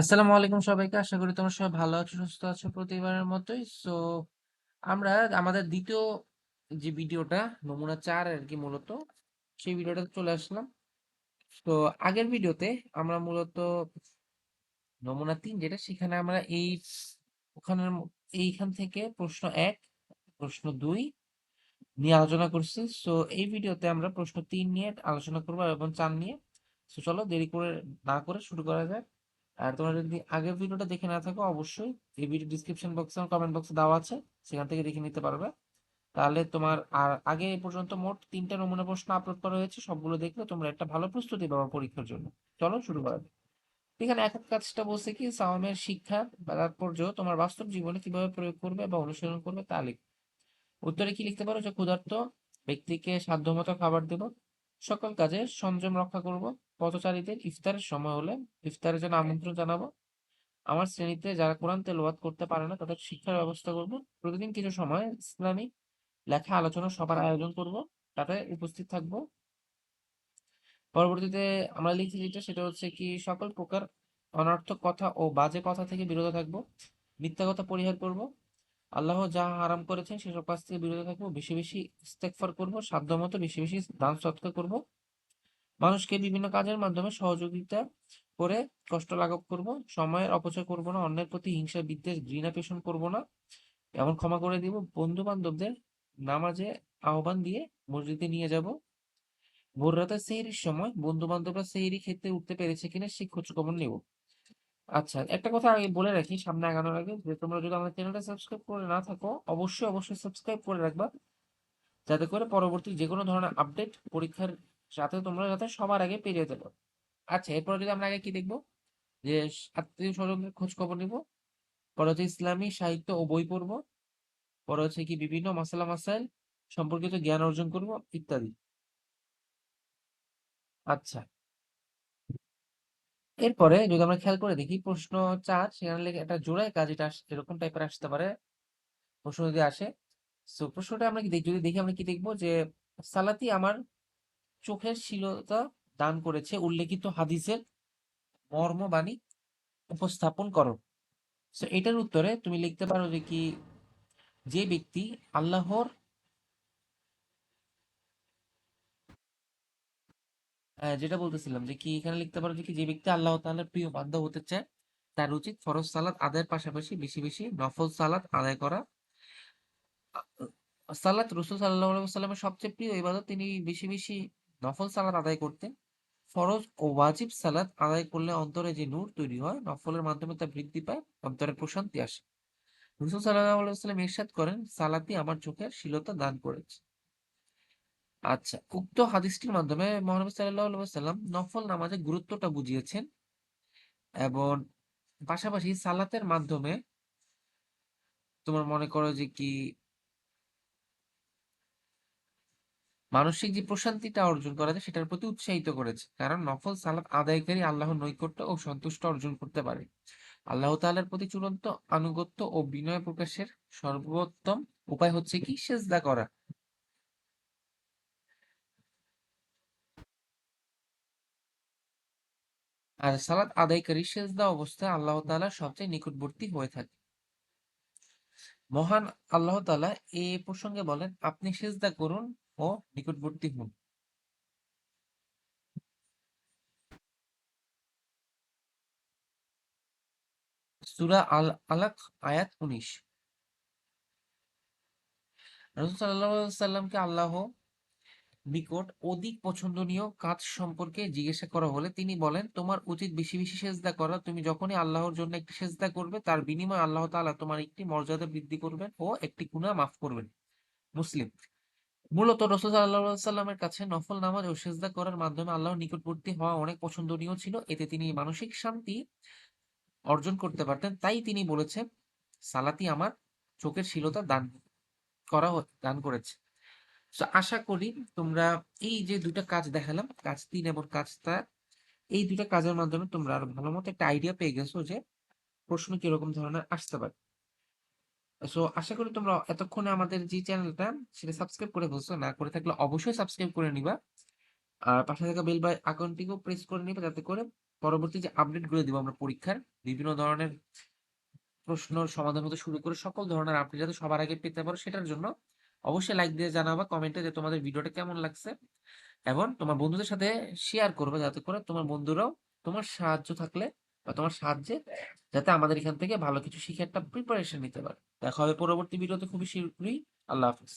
আসসালামু আলাইকুম সবাইকে। আশা করি তোমরা সবাই ভালো আছো, সুস্থ আছো প্রতিবারের মতোই। সো আমরা আমাদের দ্বিতীয় যে ভিডিওটা নমুনা ৪ আরকি মূলত সেই ভিডিওটাতে চলে আসলাম। তো আগের ভিডিওতে আমরা মূলত নমুনা তিন যেটা সেখানে আমরা এই ওখানের এইখান থেকে প্রশ্ন এক প্রশ্ন দুই নিয়ে আলোচনা করছি। সো এই ভিডিওতে আমরা প্রশ্ন তিন নিয়ে আলোচনা করব এবং ৪ নিয়ে। সো চলো দেরি করে না করে শুরু করা যাক। আর তোমরা যদি আগের ভিডিওটা দেখে না থাকো, অবশ্যই এই ভিডিও ডিসক্রিপশন বক্সে কমেন্ট বক্সে দেওয়া আছে, সেখান থেকে দেখে নিতে পারবে। তাহলে তোমার আর আগে এ পর্যন্ত মোট তিনটা নমুনা প্রশ্ন আপলোড করা হয়েছে, সবগুলো দেখলে তোমরা একটা ভালো প্রস্তুতি পাবে পরীক্ষার জন্য। চলো শুরু করা যাক। এখানে এক কাজটা বলছে কি সাওমের শিক্ষা বা তাৎপর্য তোমার বাস্তব জীবনে কীভাবে প্রয়োগ করবে বা অনুসরণ করবে তা লিখ। উত্তরে কি লিখতে পারো? যে ক্ষুধার্ত ব্যক্তিকে সাধ্যমতো খাবার দেব, সকল কাজে সংযম রক্ষা করব পথচারীদের ইফতারের সময় হলে ইফতারের জন্য আমন্ত্রণ জানাব। আমার শ্রেণীতে যারা কোরআন তেলাওয়াত করতে পারে না, তাদের শিক্ষার ব্যবস্থা করব। প্রতিদিন কিছু সময় ইসলামী লেখা আলোচনা সবার আয়োজন করব, তাতে উপস্থিত থাকব। পরবর্তীতে আমরা লিখি যেটা, সেটা হচ্ছে কি, সকল প্রকার অনর্থক কথা ও বাজে কথা থেকে বিরত থাকব, মিথ্যা কথা পরিহার করব। আল্লাহ যা হারাম করেছেন, সেসব কাজ থেকে বিরত থাকব। বেশি বেশি ইস্তেগফার করব, সাধ্যমতো বেশি বেশি দান সৎকার করব। মানুষকে বিভিন্ন কাজের মাধ্যমে সহযোগিতা করে কষ্ট লাঘব করব, সময়ের অপচয় করব না, অন্যের প্রতি হিংসা বিদ্বেষ, ঘৃণা পেষণ করব না। এমন ক্ষমা করে দিব বন্ধু বান্ধবদের নামাজে আহ্বান দিয়ে মসজিদে নিয়ে যাব। ভোর রাতে সেহরির সময় বন্ধু বান্ধবরা সেহরি খেতে উঠতে পেরেছে কিনা সেই খোঁজ খবর নেব। আচ্ছা একটা কথা আগে বলে রাখি, সামনে আগানোর আগে, যে তোমরা যদি আমাদের চ্যানেলটা সাবস্ক্রাইব করে না থাকো, অবশ্যই অবশ্যই সাবস্ক্রাইব করে রাখবা। যাতে করে পরবর্তী যে কোনো ধরনের আপডেট, পরীক্ষার সাথে তোমরা যাতে সবার আগে পেয়ে যেতে পারো। আচ্ছা এরপর যদি আমরা আগে কি দেখব? যে আত্মীয় স্বজনদের খোঁজ খবর নিব। পরে হচ্ছে ইসলামী সাহিত্য ও বই পড়ব। পরে হচ্ছে কি বিভিন্ন মাসালা মাসাইল সম্পর্কিত জ্ঞান অর্জন করব, ইত্যাদি। আচ্ছা। এরপরে যদি আমরা খেয়াল করে দেখি, প্রশ্ন চার, সেখানে একটা জোড়ায় কাজ, এটা এরকম টাইপের আসতে পারে। প্রশ্ন যদি আসে তো প্রশ্নটা আমরা যদি দেখি আমরা কি দেখব যে, সালাতি আমার চোখের শীলতা দান করেছে উল্লেখিত হাদিসের মর্মবাণী উপস্থাপন করো। তো এটার উত্তরে তুমি লিখতে পারো যে কি, যে ব্যক্তি আল্লাহর যেটা বলতেছিলাম যে কি, এখানে লিখতে পারো যে কি, যে ব্যক্তি আল্লাহ তাআলার প্রিয় বান্দা হতে চায়, তার উচিত ফরজ সালাত আদায়ের পাশাপাশি বেশি বেশি নফল সালাত আদায় করা। সালাত রসুল সাল্লাহ সাল্লামের সবচেয়ে প্রিয় ইবাদত, তিনি বেশি বেশি নফল সালাত আদায় করতেন ফরজ ও ওয়াজিব সালাত আদায় করলে অন্তরে যে নূর তৈরি হয়, নফলের মাধ্যমে তা বৃদ্ধি পায়, অন্তরে প্রশান্তি আসে। রসুল সাল্লাহ সাল্লাম ইরশাদ করেন সালাতি আমার চোখের শীলতা দান করেছে। আচ্ছা উক্ত হাদিসটির মাধ্যমে মহানবী সাল্লাল্লাহু সাল্লাম নফল নামাজের গুরুত্বটা বুঝিয়েছেন এবং পাশাপাশি সালাতের মাধ্যমে তোমার মনে করো যে কি মানসিক যে প্রশান্তিটা অর্জন করা যায়, সেটার প্রতি উৎসাহিত করেছে। কারণ নফল সালাত আদায়কারী আল্লাহর নৈকট্য ও সন্তুষ্ট অর্জন করতে পারে। আল্লাহ তাআলার প্রতি চূড়ান্ত আনুগত্য ও বিনয় প্রকাশের সর্বোত্তম উপায় হচ্ছে কি? সেজদা করা। আর সালাত আদায়কারী সেজদা অবস্থায় আল্লাহ তাআলা সবচেয়ে নিকটবর্তী হয়ে থাকে। মহান আল্লাহ তাআলা এ প্রসঙ্গে বলেন, আপনি সেজদা করুন ও নিকটবর্তী হন। সূরা আল আলাক আয়াত উনিশ। রাসূল সাল্লামকে আল্লাহ নিকট অধিক পছন্দনীয় কাজ সম্পর্কে জিজ্ঞাসা করা হলে তিনি বলেন, তোমার উচিত বেশি বেশি সেজদা করা। তুমি যখনই আল্লাহর জন্য একটি সেজদা করবে, তার বিনিময়ে আল্লাহ তাআলা তোমার একটি মর্যাদা বৃদ্ধি করবেন ও একটি গুনাহ মাফ করবেন। মুসলিম। মূলত রসুল সাল্লাহ কাছে নফল নামাজ ও সেজদা করার মাধ্যমে আল্লাহর নিকটবর্তী হওয়া অনেক পছন্দনীয় ছিল। এতে তিনি মানসিক শান্তি অর্জন করতে পারতেন। তাই তিনি বলেছেন, সালাতি আমার চোখের শীলতা দান করা দান করেছে। আশা করি তোমরা এই যে দুইটা কাজ দেখালাম, কাজ তিন এবং কাজটা এই দুইটা কাজের মাধ্যমে তোমরা আরও ভালো মতো একটা আইডিয়া পেয়ে গেছো যে প্রশ্ন কীরকম ধরনের আসতে পারে। সো আশা করি তোমরা এতক্ষণে আমাদের যে চ্যানেলটা, সেটা সাবস্ক্রাইব করে ফেলছো না করে থাকলে অবশ্যই সাবস্ক্রাইব করে নিবা। আর পাশে থাকা বেল বাই আইকনটিকেও প্রেস করে নিবা, যাতে করে পরবর্তী যে আপডেটগুলো দিব আমরা পরীক্ষার, বিভিন্ন ধরনের প্রশ্ন সমাধান হতে শুরু করে সকল ধরনের আপডেট যাতে সবার আগে পেতে পারো, সেটার জন্য অবশ্যই লাইক দিয়ে জানাবা কমেন্টে যে তোমাদের ভিডিওটা কেমন লাগছে। এবং তোমার বন্ধুদের সাথে শেয়ার করবে, যাতে করে তোমার বন্ধুরাও তোমার সাহায্য থাকলে বা তোমার সাহায্যে যাতে আমাদের এখান থেকে ভালো কিছু শিখে একটা প্রিপারেশন নিতে পারে। দেখা হবে পরবর্তী ভিডিওতে খুবই শীঘ্রই। আল্লাহ হাফিজ।